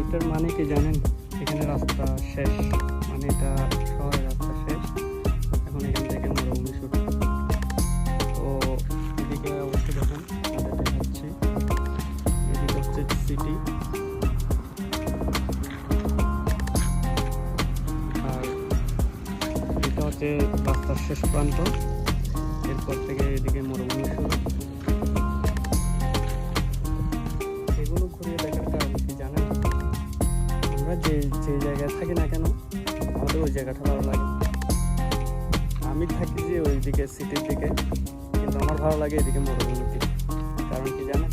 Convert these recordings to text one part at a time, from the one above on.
এটার মানে কি জানেন? এখানে রাস্তা শেষ মানে এটা শহরের রাস্তা শেষ। এখন এখান থেকে মরুভূমি শুরু তো এদিকে অবশ্যই দেখেন দেখাচ্ছি। এদিকে হচ্ছে সিটি আর এটা হচ্ছে রাস্তার শেষ প্রান্ত। এরপর থেকে এদিকে মরুভূমি শুরু যে জায়গায় থাকি না কেন, আমাদের ওই জায়গাটা ভালো লাগে। আমি থাকি যে ওই দিকে সিটির দিকে কিন্তু আমার ভালো লাগে এদিকে মরুভূমির দিকে কারণ কি জানেন?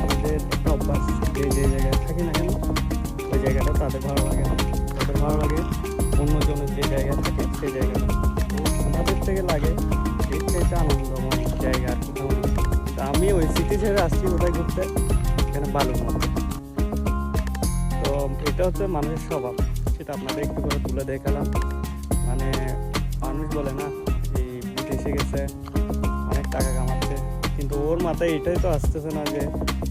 আমাদের একটা অভ্যাস যে যে জায়গায় থাকি না কেন, ওই জায়গাটা তাদের ভালো লাগে না। তাদের ভালো লাগে অন্যজনের যে জায়গা থাকে সেই জায়গাটা। আমাদের থেকে লাগে এর আনন্দময় জায়গা আর আমি ওই সিটি ছেড়ে আসছি ওটাই ঘুরতে? এখানে বালুর এটা হচ্ছে মানুষের স্বভাব। সেটা আপনাদের একটু করে তুলে দেখালাম। মানে মানুষ বলে না, এই বিদেশে গেছে, অনেক টাকা কামাচ্ছে। কিন্তু ওর মাথায় এটাই তো আসতেছে না যে,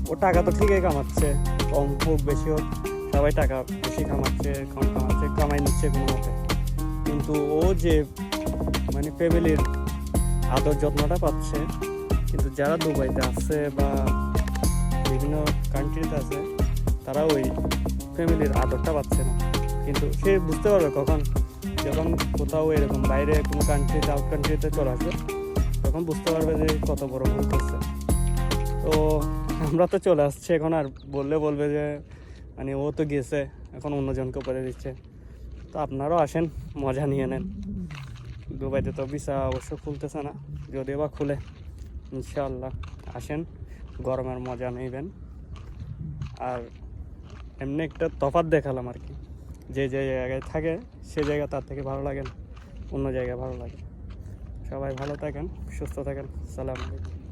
ও টাকা তো ঠিকই কামাচ্ছে। কম হোক, বেশি হোক, সবাই টাকা বেশি কামাচ্ছে, কম কামাচ্ছে, কামাই নিচ্ছে কোনো মতে। কিন্তু ও যে মানে ফ্যামিলির আদর যত্নটা পাচ্ছে, কিন্তু যারা দুবাইতে আছে বা বিভিন্ন কান্ট্রিতে আছে তারা ওই ফ্যামিলির আদরটা পাচ্ছে না। কিন্তু সে বুঝতে পারবে কখন, যখন কোথাও এরকম বাইরে কোনো কান্ট্রিতে আউট কান্ট্রিতে চলে আসবে, তখন বুঝতে পারবে যে কত বড় ভুল করছে। তো আমরা তো চলে আসছি এখন আর বললে বলবে যে মানে ও তো গেছে, এখন অন্যজনকে উপরে দিচ্ছে। তো আপনারাও আসেন, মজা নিয়ে নেন। দুবাইতে তো ভিসা অবশ্য খুলতেছে না, যদিও বা খুলে ইনশাল্লাহ আসেন, গরমের মজা নেবেন। আর এমনি একটা তফাত দেখালাম আর কি। যে যে জায়গায় থাকে, সে জায়গা তার থেকে ভালো লাগে না, অন্য জায়গায় ভালো লাগে সবাই ভালো থাকেন, সুস্থ থাকেন, সালাম আলাইকুম।